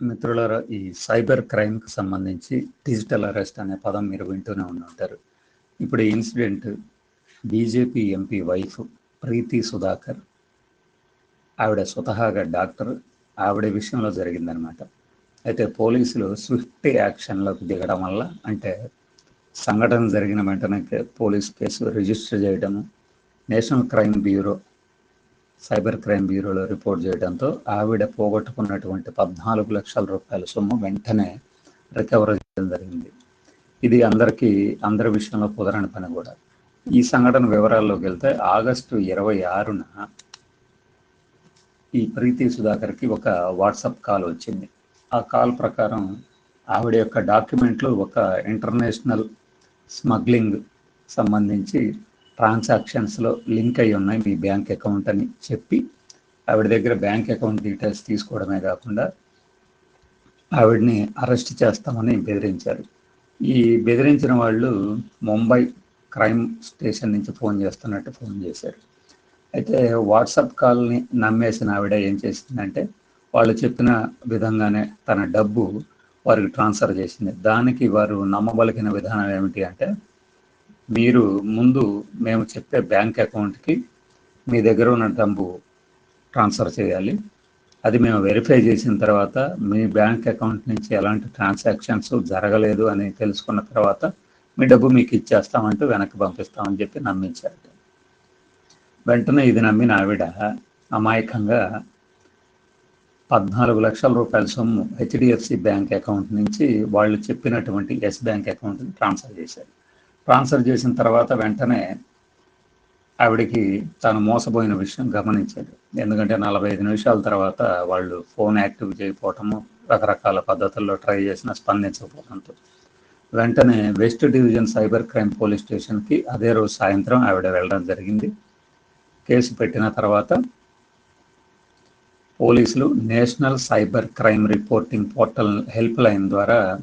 మిత్రులారా ఈ సైబర్ క్రైమ్కి సంబంధించి డిజిటల్ అరెస్ట్ అనే పదం మీరు వింటూనే ఉంటారు. ఇప్పుడు incident BJP MP wife Preethi Sudhakar ఆవిడ స్వతహాగా డాక్టర్ ఆవిడ విషయంలో జరిగిందనమాట అయితే పోలీసులు స్విఫ్ట్ యాక్షన్లోకి దిగడం వల్ల అంటే సంఘటన జరిగిన వెంటనే పోలీస్ కేసు రిజిస్టర్ చేయడము national crime bureau cyber crime బ్యూరోలో report చేయడంతో ఆవిడ పోగొట్టుకున్నటువంటి పద్నాలుగు లక్షల రూపాయల సొమ్ము వెంటనే రికవర్ చేయడం జరిగింది. ఇది అందరికీ అందరి విషయంలో కుదరని పని కూడా. ఈ సంఘటన వివరాల్లోకి వెళ్తే ఆగస్టు ఇరవై ఆరున ఈ ప్రీతి సుధాకర్కి ఒక వాట్సాప్ కాల్ వచ్చింది. ఆ కాల్ ప్రకారం ఆవిడ యొక్క డాక్యుమెంట్లు ఒక ఇంటర్నేషనల్ స్మగ్లింగ్ సంబంధించి ట్రాన్సాక్షన్స్లో లింక్ అయి ఉన్నాయి మీ బ్యాంక్ అకౌంట్ అని చెప్పి. ఆవిడ దగ్గర బ్యాంక్ అకౌంట్ డీటెయిల్స్ తీసుకోవడమే కాకుండా ఆవిడని అరెస్ట్ చేస్తామని బెదిరించారు. ఈ బెదిరించిన వాళ్ళు ముంబై క్రైమ్ స్టేషన్ నుంచి ఫోన్ చేస్తున్నట్టు ఫోన్ చేశారు. అయితే వాట్సాప్ కాల్ని నమ్మేసిన ఆవిడ ఏం చేసిందంటే వాళ్ళు చెప్పిన విధంగానే తన డబ్బు వారికి ట్రాన్స్ఫర్ చేసింది. దానికి వారు నమ్మబలికిన విధానం ఏమిటి అంటే మీరు ముందు మేము చెప్పే బ్యాంక్ అకౌంట్కి మీ దగ్గర ఉన్న డబ్బు ట్రాన్స్ఫర్ చేయాలి. అది మేము వెరిఫై చేసిన తర్వాత మీ బ్యాంక్ అకౌంట్ నుంచి ఎలాంటి ట్రాన్సాక్షన్స్ జరగలేదు అని తెలుసుకున్న తర్వాత మీ డబ్బు మీకు ఇచ్చేస్తామంటూ వెనక్కి పంపిస్తామని చెప్పి నమ్మించారు వెంటనే ఇది నమ్మిన ఆవిడ అమాయకంగా పద్నాలుగు లక్షల రూపాయల సొమ్ము హెచ్డిఎఫ్సి బ్యాంక్ అకౌంట్ నుంచి వాళ్ళు చెప్పినటువంటి ఎస్ బ్యాంక్ అకౌంట్ని ట్రాన్స్ఫర్ చేశారు. ట్రాన్స్ఫర్ చేసిన తర్వాత వెంటనే ఆవిడకి తాను మోసపోయిన విషయం గమనించాడు. ఎందుకంటే నలభై ఐదు నిమిషాల తర్వాత వాళ్ళు ఫోన్ యాక్టివ్ చేయకపోవటము రకరకాల పద్ధతుల్లో ట్రై చేసినా స్పందించకపోవడంతో. వెంటనే west division cyber crime police స్టేషన్కి అదే రోజు సాయంత్రం ఆవిడ వెళ్ళడం జరిగింది. కేసు పెట్టిన తర్వాత పోలీసులు national cyber crime reporting portal help line ద్వారా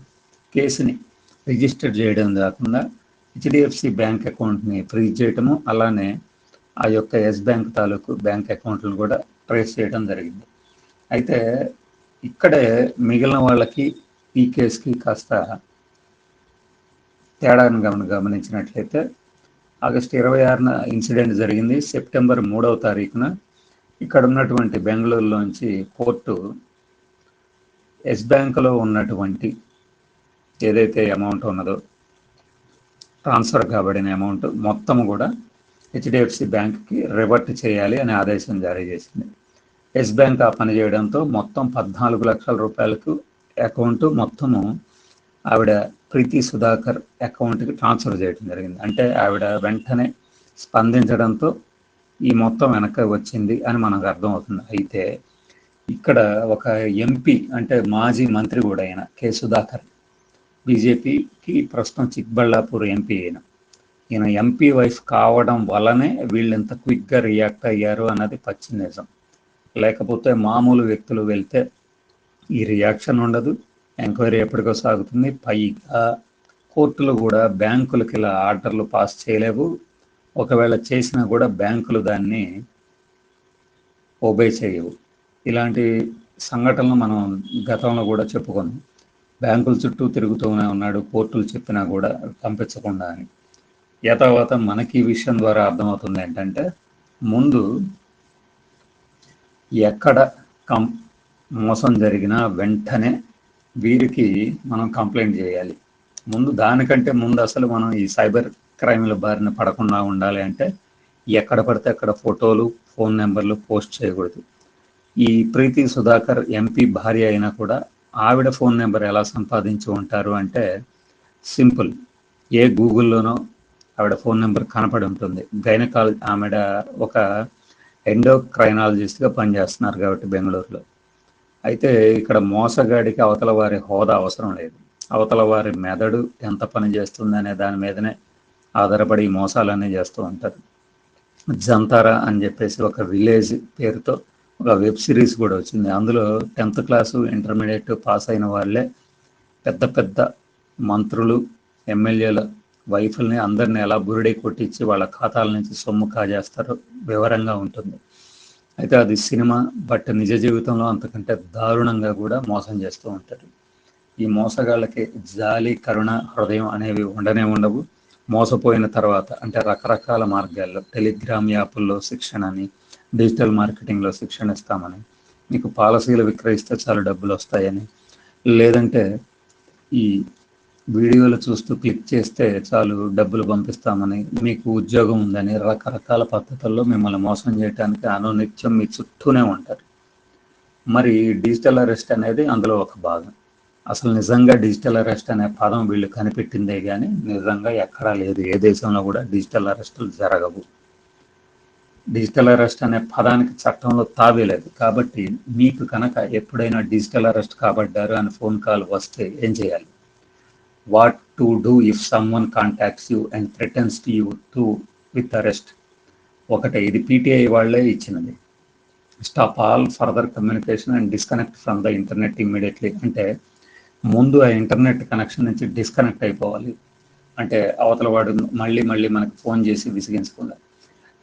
కేసుని రిజిస్టర్ చేయడం కాకుండా హెచ్డిఎఫ్సి బ్యాంక్ అకౌంట్ని ఫ్రీజ్ చేయటము అలానే ఆ యొక్క ఎస్ బ్యాంక్ తాలూకు బ్యాంక్ అకౌంట్లను కూడా ట్రేస్ చేయడం జరిగింది. అయితే ఇక్కడే మిగిలిన వాళ్ళకి ఈ కేసుకి కాస్త తేడాను గమన గమనించినట్లయితే ఆగస్ట్ ఇరవై ఆరున ఇన్సిడెంట్ జరిగింది. సెప్టెంబర్ మూడవ తారీఖున ఇక్కడ ఉన్నటువంటి బెంగళూరులోంచి కోర్టు ఎస్ బ్యాంకులో ఉన్నటువంటి ఏదైతే అమౌంట్ ఉన్నదో ట్రాన్స్ఫర్ కాబడిన అమౌంట్ మొత్తం కూడా హెచ్డిఎఫ్సి బ్యాంక్కి రివర్ట్ చేయాలి అనే ఆదేశం జారీ చేసింది. ఎస్ బ్యాంక్ ఆ పని చేయడంతో మొత్తం పద్నాలుగు లక్షల రూపాయలకు అకౌంట్ మొత్తము ఆవిడ ప్రీతి సుధాకర్ అకౌంట్కి ట్రాన్స్ఫర్ చేయడం జరిగింది. అంటే ఆవిడ వెంటనే స్పందించడంతో ఈ మొత్తం వెనక వచ్చింది అని మనకు అర్థమవుతుంది. అయితే ఇక్కడ ఒక ఎంపీ అంటే మాజీ మంత్రి కూడా అయిన కె సుధాకర్ బీజేపీకి ప్రస్తుతం చిక్బళ్ళాపూర్ ఎంపీ అయిన. ఈయన ఎంపీ వైఫ్ కావడం వల్లనే వీళ్ళు ఎంత క్విక్గా రియాక్ట్ అయ్యారు అన్నది పచ్చి నిజం. లేకపోతే మామూలు వ్యక్తులు వెళ్తే ఈ రియాక్షన్ ఉండదు. ఎంక్వైరీ ఎప్పటికో సాగుతుంది. పైగా కోర్టులు కూడా బ్యాంకులకి ఇలా ఆర్డర్లు పాస్ చేయలేవు. ఒకవేళ చేసినా కూడా బ్యాంకులు దాన్ని ఒబే చేయవు. ఇలాంటి సంఘటనలు మనం గతంలో కూడా చెప్పుకున్నాం. బ్యాంకుల చుట్టూ తిరుగుతూనే ఉన్నాడు కోర్టులు చెప్పినా కూడా పంపించకుండా అని. యథావాత మనకి ఈ విషయం ద్వారా అర్థమవుతుంది ఏంటంటే ముందు ఎక్కడ కం మోసం జరిగినా వెంటనే వీరికి మనం కంప్లైంట్ చేయాలి. ముందు దానికంటే ముందు అసలు మనం ఈ సైబర్ క్రైమ్ల బారిన పడకుండా ఉండాలి అంటే ఎక్కడ పడితే అక్కడ ఫోటోలు ఫోన్ నెంబర్లు పోస్ట్ చేయకూడదు. ఈ ప్రీతి సుధాకర్ ఎంపీ భార్య అయినా కూడా ఆవిడ ఫోన్ నెంబర్ ఎలా సంపాదించి ఉంటారు అంటే సింపుల్. ఏ గూగుల్లోనో ఆవిడ ఫోన్ నెంబర్ కనపడి ఉంటుంది. గైనకాల ఆవిడ ఒక ఎండోక్రైనాలజిస్ట్గా పనిచేస్తున్నారు కాబట్టి బెంగళూరులో. అయితే ఇక్కడ మోసగాడికి అవతల వారి హోదా అవసరం లేదు. అవతల వారి మెదడు ఎంత పని చేస్తుందనే దాని మీదనే ఆధారపడి మోసాలన్నీ చేస్తూ ఉంటారు. జంతారా అని చెప్పేసి ఒక విలేజ్ పేరుతో ఒక వెబ్ సిరీస్ కూడా వచ్చింది. అందులో టెన్త్ క్లాసు ఇంటర్మీడియట్ పాస్ అయిన వాళ్ళే పెద్ద పెద్ద మంత్రులు ఎమ్మెల్యేల వైఫుల్ని అందరిని ఎలా బురిడి కొట్టించి వాళ్ళ ఖాతాల నుంచి సొమ్ము కాజేస్తారో. వివరంగా ఉంటుంది. అయితే అది సినిమా బట్ నిజ జీవితంలో అంతకంటే దారుణంగా కూడా మోసం చేస్తూ ఉంటారు ఈ మోసగాళ్ళకి జాలి కరుణ హృదయం అనేవి ఉండనే ఉండవు. మోసపోయిన తర్వాత అంటే రకరకాల మార్గాల్లో టెలిగ్రామ్ యాప్ల్లో శిక్షణ అని డిజిటల్ మార్కెటింగ్లో శిక్షణ ఇస్తామని మీకు పాలసీలు విక్రయిస్తే చాలా డబ్బులు వస్తాయని లేదంటే ఈ వీడియోలు చూస్తూ క్లిక్ చేస్తే చాలు డబ్బులు పంపిస్తామని మీకు ఉద్యోగం ఉందని రకరకాల పద్ధతుల్లో మిమ్మల్ని మోసం చేయడానికి అనునిత్యం మీ చుట్టూనే ఉంటారు. మరి డిజిటల్ అరెస్ట్ అనేది అందులో ఒక భాగం. అసలు నిజంగా డిజిటల్ అరెస్ట్ అనే పదం వీళ్ళు కనిపెట్టిందే కానీ నిజంగా ఎక్కడా లేదు. ఏ దేశంలో కూడా డిజిటల్ అరెస్టులు జరగవు. డిజిటల్ అరెస్ట్ అనే పదానికి చట్టంలో తావేలేదు కాబట్టి మీకు కనుక ఎప్పుడైనా డిజిటల్ అరెస్ట్ కాబడ్డారు అని ఫోన్ కాల్ వస్తే ఏం చేయాలి? What to do if someone contacts you and threatens to you to with arrest ఒకటే ఇది పీటీఐ వాళ్ళే ఇచ్చినది. Stop all further communication and disconnect from the internet immediately అంటే ముందు ఆ ఇంటర్నెట్ కనెక్షన్ నుంచి డిస్కనెక్ట్ అయిపోవాలి. అంటే అవతల వాడు మళ్ళీ మళ్ళీ మనకు ఫోన్ చేసి విసిగించకుండా.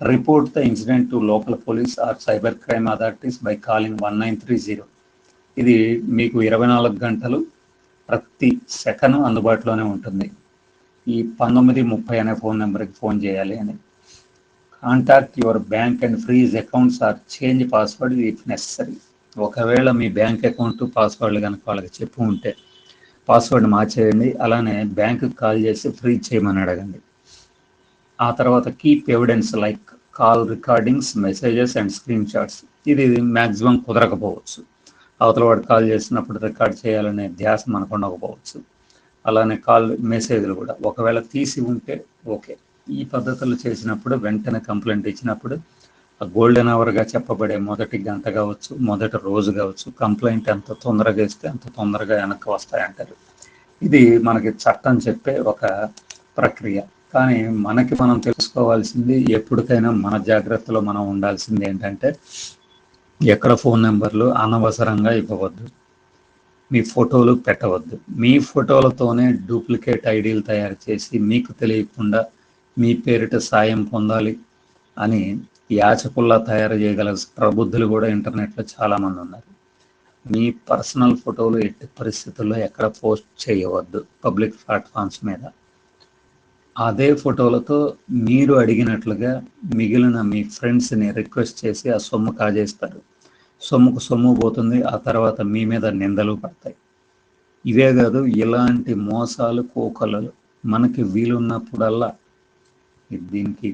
Report the incident to local police or cyber crime authorities by calling one nine three zero ఇది మీకు ఇరవై నాలుగు గంటలు ప్రతి సెకండ్ అందుబాటులోనే ఉంటుంది. ఈ పంతొమ్మిది ముప్పై అనే ఫోన్ నెంబర్కి ఫోన్ చేయాలి అని. Contact your bank and freeze accounts or change password if necessary ఒకవేళ మీ బ్యాంక్ అకౌంట్ పాస్వర్డ్లు కనుక వాళ్ళకి చెప్పు ఉంటే పాస్వర్డ్ మార్చేయండి. అలానే బ్యాంకుకి కాల్ చేసి ఫ్రీ చేయమని అడగండి. ఆ తర్వాత keep evidence like call recordings messages and screen shots ఇది మ్యాక్సిమం కుదరకపోవచ్చు. అవతల వాడు కాల్ చేసినప్పుడు రికార్డ్ చేయాలనే ధ్యాస మనకు ఉండకపోవచ్చు. అలానే కాల్ మెసేజ్లు కూడా. ఒకవేళ తీసి ఉంటే ఓకే. ఈ పద్ధతులు చేసినప్పుడు వెంటనే కంప్లైంట్ ఇచ్చినప్పుడు గోల్డెన్ అవర్గా చెప్పబడే మొదటి గంట కావచ్చు మొదటి రోజు కావచ్చు కంప్లైంట్ ఎంత తొందరగా ఇస్తే అంత తొందరగా వెనక్కి వస్తాయంటారు. ఇది మనకి చట్టం చెప్పే ఒక ప్రక్రియ. కానీ మనకి మనం తెలుసుకోవాల్సింది ఎప్పటికైనా మన జాగ్రత్తలో మనం ఉండాల్సింది ఏంటంటే ఎక్కడ ఫోన్ నెంబర్లు అనవసరంగా ఇవ్వవద్దు. మీ ఫోటోలు పెట్టవద్దు. మీ ఫోటోలతోనే డూప్లికేట్ ఐడీలు తయారు చేసి మీకు తెలియకుండా మీ పేరిట సాయం పొందాలి అని యాచకుల్లా తయారు చేయగల ప్రబుద్ధులు కూడా ఇంటర్నెట్లో చాలామంది ఉన్నారు. మీ పర్సనల్ ఫోటోలు ఎట్టి పరిస్థితుల్లో ఎక్కడ పోస్ట్ చేయవద్దు పబ్లిక్ ప్లాట్ఫామ్స్ మీద. అదే ఫోటోలతో మీరు అడిగినట్లుగా మిగిలిన మీ ఫ్రెండ్స్ని రిక్వెస్ట్ చేసి ఆ సొమ్ము కాజేస్తారు. సొమ్ముకు సొమ్ము పోతుంది ఆ తర్వాత మీ మీద నిందలు పడతాయి. ఇవే కాదు ఇలాంటి మోసాలు కోకలలు మనకి వీలున్నప్పుడల్లా దీనికి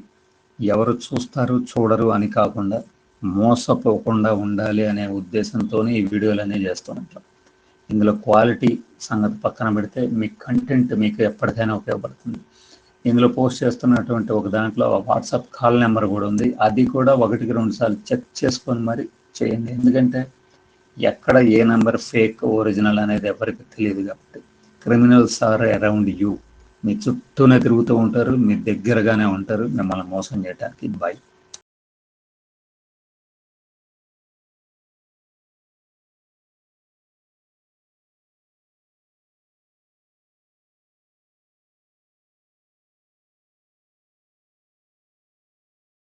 ఎవరు చూస్తారు చూడరు అని కాకుండా మోసపోకుండా ఉండాలి అనే ఉద్దేశంతోనే ఈ వీడియోలు అనేవి చేస్తూ ఉంటాం. ఇందులో క్వాలిటీ సంగతి పక్కన పెడితే మీ కంటెంట్ మీకు ఎప్పటికైనా ఉపయోగపడుతుంది. ఇందులో పోస్ట్ చేస్తున్నటువంటి ఒక దాంట్లో వాట్సాప్ కాల్ నెంబర్ కూడా ఉంది. అది కూడా ఒకటికి రెండు సార్లు చెక్ చేసుకొని మరి చేయండి. ఎందుకంటే ఎక్కడ ఏ నెంబర్ ఫేక్ ఒరిజినల్ అనేది ఎవరికి తెలియదు కాబట్టి. Criminals are around you. మీ చుట్టూనే తిరుగుతూ ఉంటారు మీ దగ్గరగానే ఉంటారు మిమ్మల్ని మోసం చేయడానికి బై.